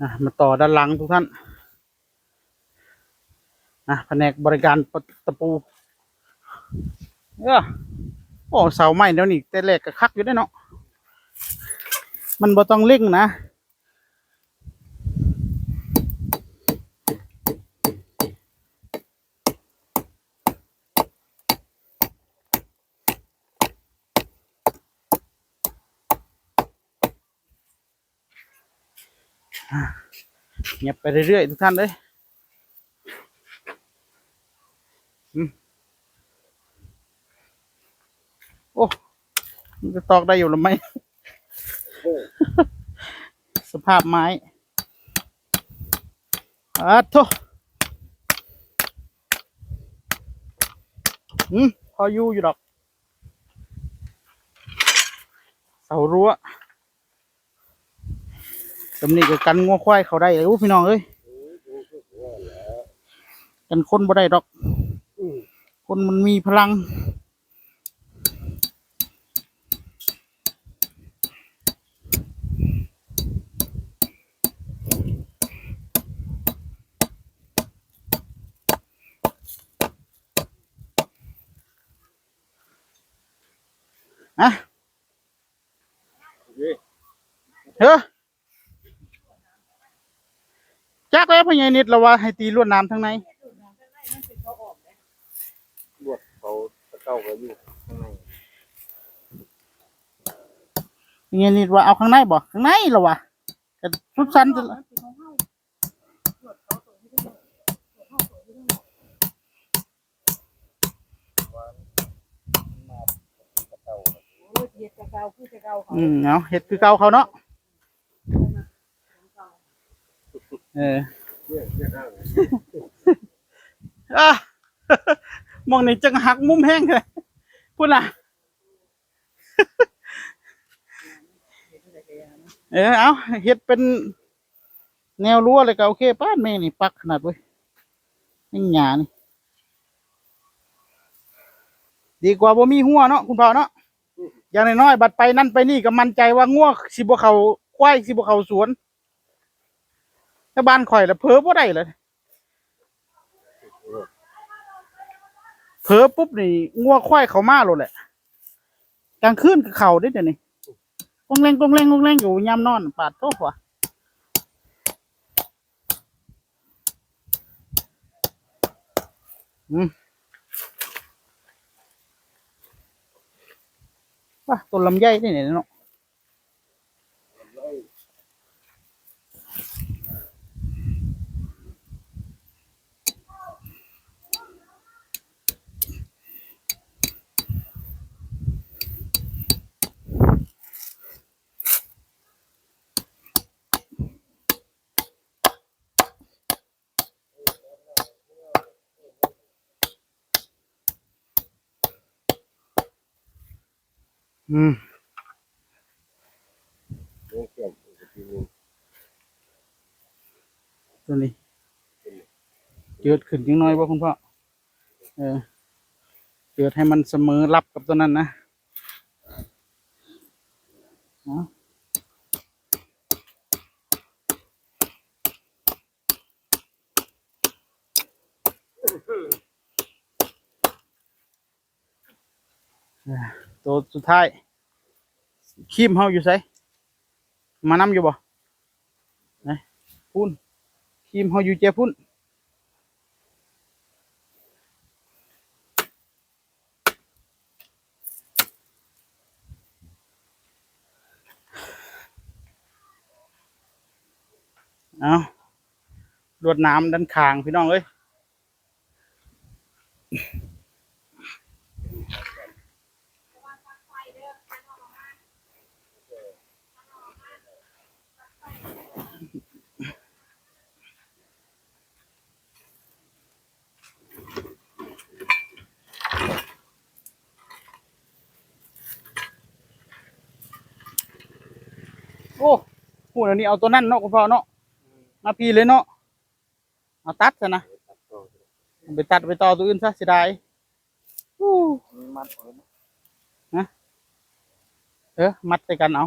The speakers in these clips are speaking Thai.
นะมาต่อด้านหลังทุกท่านนะแผนกบริการปะตะปูเออโอ้เสาไม้เดี๋ยวนี้แต่แรกก็คักอยู่ได้เนาะมันบ่ต้องเล่งนะ เงียบไปเรื่อยๆทุกท่านเลยอืมโอ้มันจะตอกได้อยู่หรือไม่สภาพไม้อาโทอืมพออยู่อยู่ดอก เสารั้ว ตำนี้ก็กันงัวควายเขาได้เลยอู้พี่น้องเอ้ยกันคนบ่ได้ดอก คนมันมีพลังอะเฮ้อ จักแล้วพญานิดละว่าให้ตีลวดน้ำทั้งในลวดเขาตะเก้าก็อยู่ข้างในพญานิดว่าเอาข้างในบ่ข้างในละวะก็สุดสันจะละอืมเอาเห็ดคือเก่าเขาเนาะ เออเรื่องเรื่องข้างอะมองนี่จังหักมุมแห้งเลยพูดล่ะเออเอาเฮ็ดเป็นแนวรั้วเลยก็โอเคป้านแม่นี่ปักขนาดเว้ยนี่หยานี่ดีกว่าบ่มีหัวเนาะคุณพ่อเนาะอย่างน้อยๆบัดไปนั่นไปนี่ก็มั่นใจว่างัวงสิบ่เขาควายสิบ่เขาสวน ถ้าบ้านข่อยละเพ้อบ่ได้เลยเผลอปุ๊บนี่งัวควายเขามาโลดแหละกลางคืนก็เข่าได้เดี๋ยวนี้กงแรงกงแรงกงแรงอยู่ยามนอนปาดโต๊ะวะอืมว่าต้นลำไยนี่เนี่ยเนาะ อืมเรื่องเกี่ยวกับทีนึงตัวนี้เกิดขึ้นยังน้อยว่าคุณพ่อเออเกิดให้มันเสมอรับกับตัวนั้นนะเอา ตัวสุดท้ายคีมเฮาอยู่ไสมานำอยู่บ่ไหนพุ่นคีมเฮาอยู่เจ้าพุ่นเอารวดน้ำด้านข้างพี่น้องเอ้ย โอ้พูดอันนี้เอาตัวนั่นเนาะคุณพ่อเนาะมาพีเลยเนาะเอาตัดซะนะไปตัดไปต่อตัวอื่นซะเสียดายอู้นะเออมัดใส่กันเอา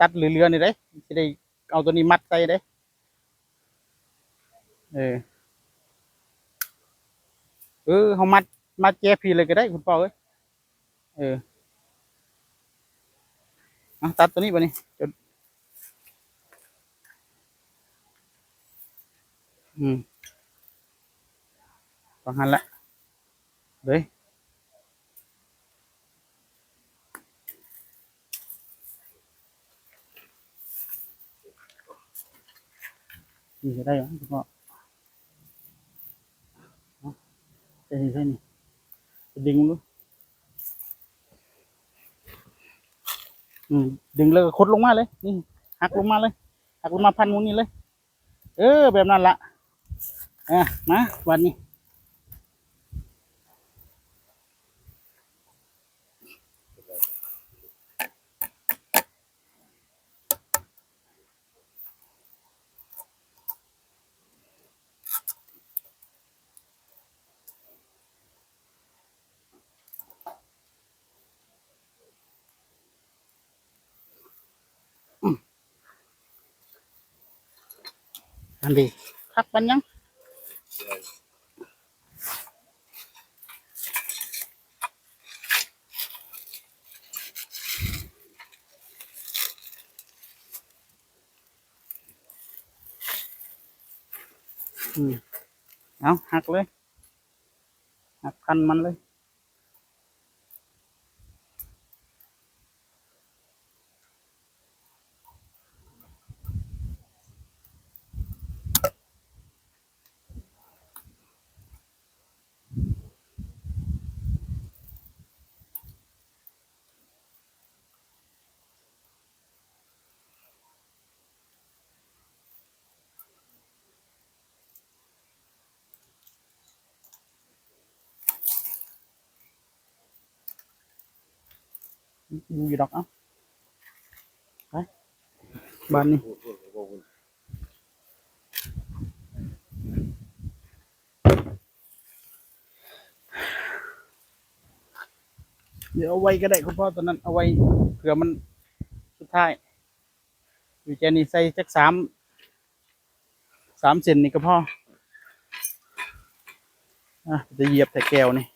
ตัดเหลือๆนี่เด้สิได้เอาตัวนี้มัดใส่เด้เออเออเขามัดมัดแก้พีเลยก็ได้คุณพ่อเอ้ยเออตัดตัวนี้ไปนี่จน อืมฟังหันละเฮ้ยนี่จะได้เหรอคุณพ่อเอาใช่นี่ใช่นี่จะดึงมั้งอืมดึงเลยคดลงมาเลย นี่หักลงมาเลยหักลงมาพันมุนนี้เลย เออ แบบนั้นละ อะมาวันนี้อันดีคักปันยัง อืมเอาหักเลย หักพันมันเลย อยู่อยู่ดอกเอ้าไปบ้านนี้เดี๋ยวเอาไว้ก็ได้คุณพ่อตอนนั้นเอาไว้เผื่อมันสุดท้ายอยู่แจนี่ใส่จักสามสามเซนนี่ก็พออะจะเหยียบแต่แก้วนี่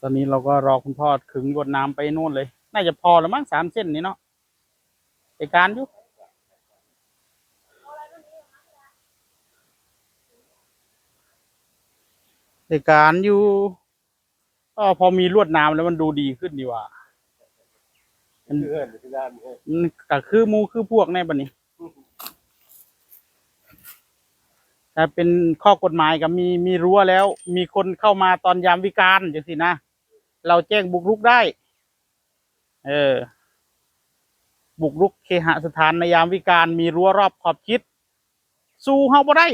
ตอนนี้เราก็รอคุณพ่อขึงรวดน้ำไปนู่นเลย น่าจะพอแล้วมั้งสามเส้นนี่เนาะไอการอยู่ไอการอยู่ก็พอมีลวดน้ำแล้วมันดูดีขึ้นดีว่ามันเพื่อนที่ด้านนี้มันก็คือหมูคือพวกในบันนี้ ถ้าเป็นข้อกฎหมายก็มีมีรั้วแล้ว มีคนเข้ามาตอนยามวิการจังสินะเราแจ้งบุกรุกได้ เออ บุกรุกเคหสถานในยามวิการมีรั้วรอบขอบชิดสู้เฮาบ่ได้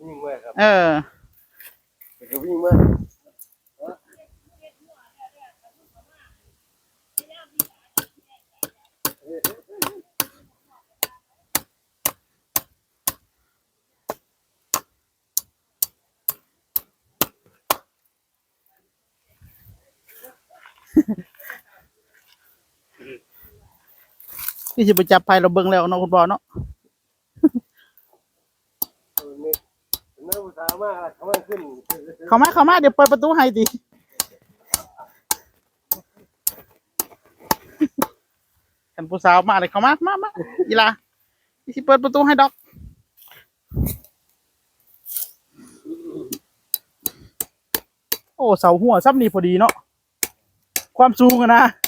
วิ่งมากครับเออก็วิ่งมาก ที่จะไปจับภัยเราเบิ่งแล้วเนาะคุณบอเนาะนี่น่าอุตส่าห์มากเขามาขึ้นเข้ามาเข้ามาเดี๋ยวเปิดประตูให้ดิท่านผู้สาวมาเลยเข้ามามามาอีลาที่เปิดประตูให้ดอกโอ้เสาหัวซ้ำนี่พอดีเนาะความสูงอะนะแต่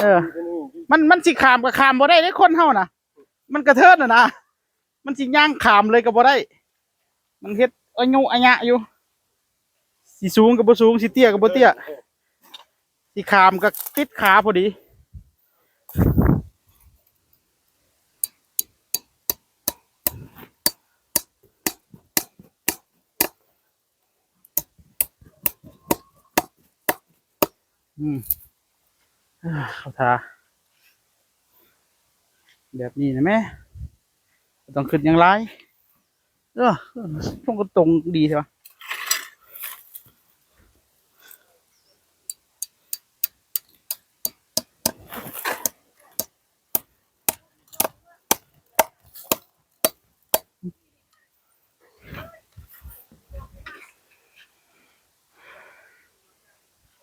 เออ มันมันสิขามกับขามบ่ได้ได้คนเฮานะมันกระเทิดน่ะนะมันสิย่างขามเลยก็บ่ได้ มันเฮ็ดอายุอัญะอยู่สิสูงกับบ่สูงสิเตี้ยกับบ่เตี้ยสิขามกับติดขาพอดีอืม เขาทาแบบนี้นะแม่ต้องขึ้นอย่างไรเออช่วงก็ตรงดีใช่ปะ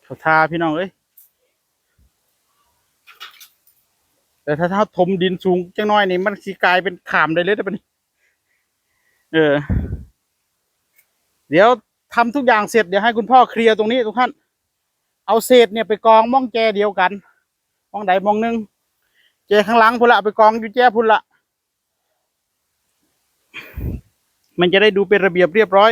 เขาทาพี่น้องเอ้ย แต่ถ้าถ้าถมดินสูงจังน้อยนี่มันสิกลายเป็นขามได้เลยนะปะนี่เออ เดี๋ยวทำทุกอย่างเสร็จเดี๋ยวให้คุณพ่อเคลียร์ตรงนี้ทุกท่าน เอาเศษเนี่ยไปกองม่องแจเดียวกันม่องใดม่องหนึ่งแจข้างหลังพุ่นละไปกองอยู่แจพุ่นละมันจะได้ดูเป็นระเบียบเรียบร้อย